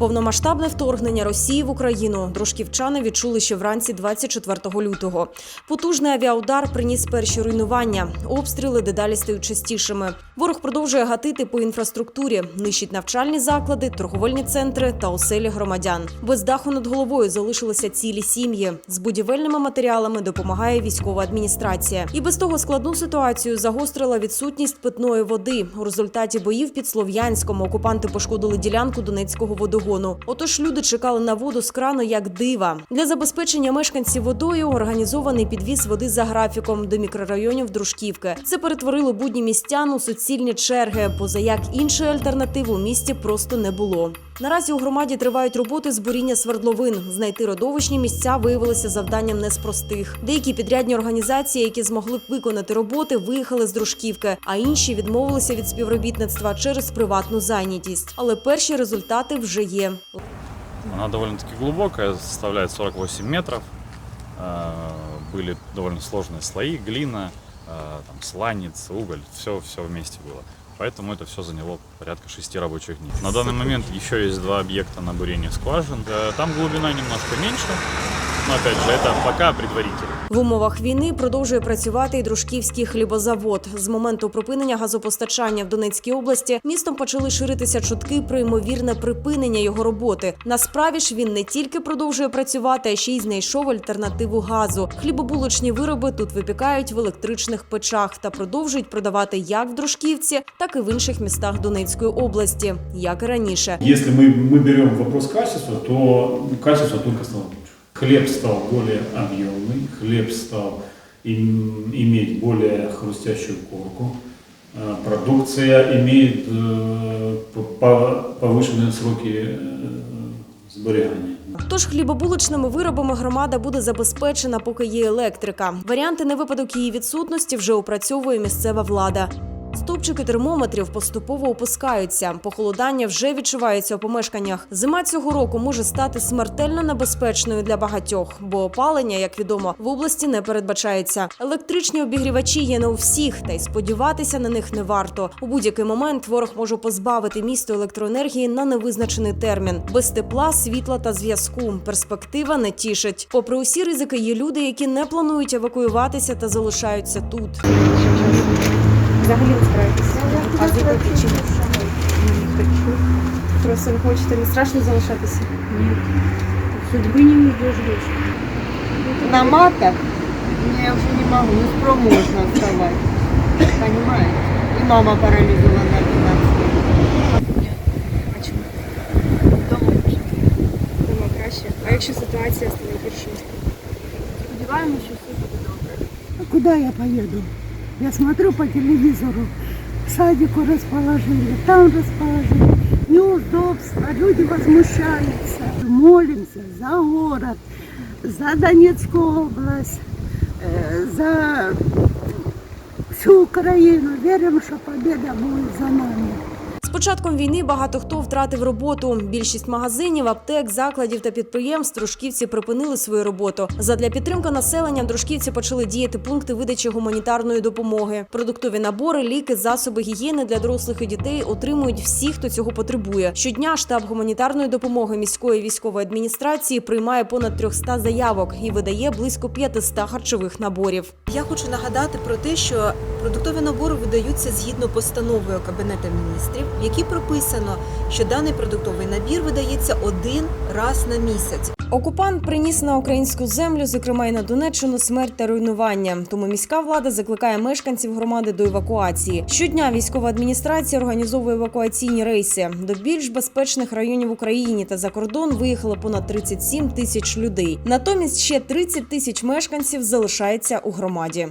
Повномасштабне вторгнення Росії в Україну дружківчани відчули ще вранці 24 лютого. Потужний авіаудар приніс перші руйнування. Обстріли дедалі стають частішими. Ворог продовжує гатити по інфраструктурі, нищить навчальні заклади, торговельні центри та оселі громадян. Без даху над головою залишилися цілі сім'ї. З будівельними матеріалами допомагає військова адміністрація. І без того складну ситуацію загострила відсутність питної води. У результаті боїв під Слов'янськом окупанти пошкодили ділянку Донецького водогону. Отож люди чекали на воду з крану як дива. Для забезпечення мешканців водою організований підвіз води за графіком до мікрорайонів Дружківки. Це перетворило будні містян у суцільні черги, поза як іншої альтернативи у місті просто не було. Наразі у громаді тривають роботи з буріння свердловин. Знайти родовищні місця виявилося завданням не з простих. Деякі підрядні організації, які змогли б виконати роботи, виїхали з дружківки, а інші відмовилися від співробітництва через приватну зайнятість. Але перші результати вже є. Она довольно-таки глубокая, составляет 48 метров. Э, Были довольно сложные слои, глина, э, там, сланец, уголь, все, все вместе было. Поэтому это все заняло порядка 6 рабочих дней. На данный момент еще есть два объекта на бурение скважин. Э, Там глубина немножко меньше, но опять же это пока предварительно. В умовах війни продовжує працювати і дружківський хлібозавод. З моменту припинення газопостачання в Донецькій області містом почали ширитися чутки про ймовірне припинення його роботи. На справі ж він не тільки продовжує працювати, а ще й знайшов альтернативу газу. Хлібобулочні вироби тут випікають в електричних печах та продовжують продавати як в Дружківці, так і в інших містах Донецької області, як і раніше. Если мы, мы берем вопрос качества, то качество только стало лучше. Хлеб стал более объемный, хлеб стал им- иметь более хрустящую корку. Э, Продукция имеет э, по- по- повышенные сроки э, сберегания. Тож хлібобулочними виробами громада буде забезпечена, поки є електрика. Варіанти на випадок її відсутності вже опрацьовує місцева влада. Стовпчики термометрів поступово опускаються. Похолодання вже відчувається у помешканнях. Зима цього року може стати смертельно небезпечною для багатьох, бо опалення, як відомо, в області не передбачається. Електричні обігрівачі є не у всіх, та й сподіватися на них не варто. У будь-який момент ворог може позбавити місто електроенергії на невизначений термін. Без тепла, світла та зв'язку. Перспектива не тішить. Попри усі ризики, є люди, які не планують евакуюватися та залишаються тут. Взагалі не справитися. А з якої причини? Просто ви хочете не страшно залишатися? Судьбы не уйдешь дочь. на матах я уже не могу, не спроможна вставать. Понимаете? И мама парализована 12 А чому? Дома краще. А якщо ситуація стане гіршою? Сподіваємося, що все буде добре. А куда я поеду? Я смотрю по телевизору, садику расположили, там расположили. Неудобства, люди возмущаются. Молимся за город, за Донецкую область, э, за всю Украину. Верим, что победа будет за нами. Початком війни багато хто втратив роботу. Більшість магазинів, аптек, закладів та підприємств дружківці припинили свою роботу. Задля підтримки населення дружківці почали діяти пункти видачі гуманітарної допомоги. Продуктові набори, ліки, засоби гігієни для дорослих і дітей отримують всі, хто цього потребує. Щодня штаб гуманітарної допомоги міської військової адміністрації приймає понад 300 заявок і видає близько 500 харчових наборів. Я хочу нагадати про те, що продуктові набори видаються згідно постановою Кабінету міністрів, в якій прописано, що даний продуктовий набір видається один раз на місяць. Окупант приніс на українську землю, зокрема й на Донеччину, смерть та руйнування. Тому міська влада закликає мешканців громади до евакуації. Щодня військова адміністрація організовує евакуаційні рейси. До більш безпечних районів в Україні та за кордон виїхало понад 37 тисяч людей. Натомість ще 30 тисяч мешканців залишається у громаді.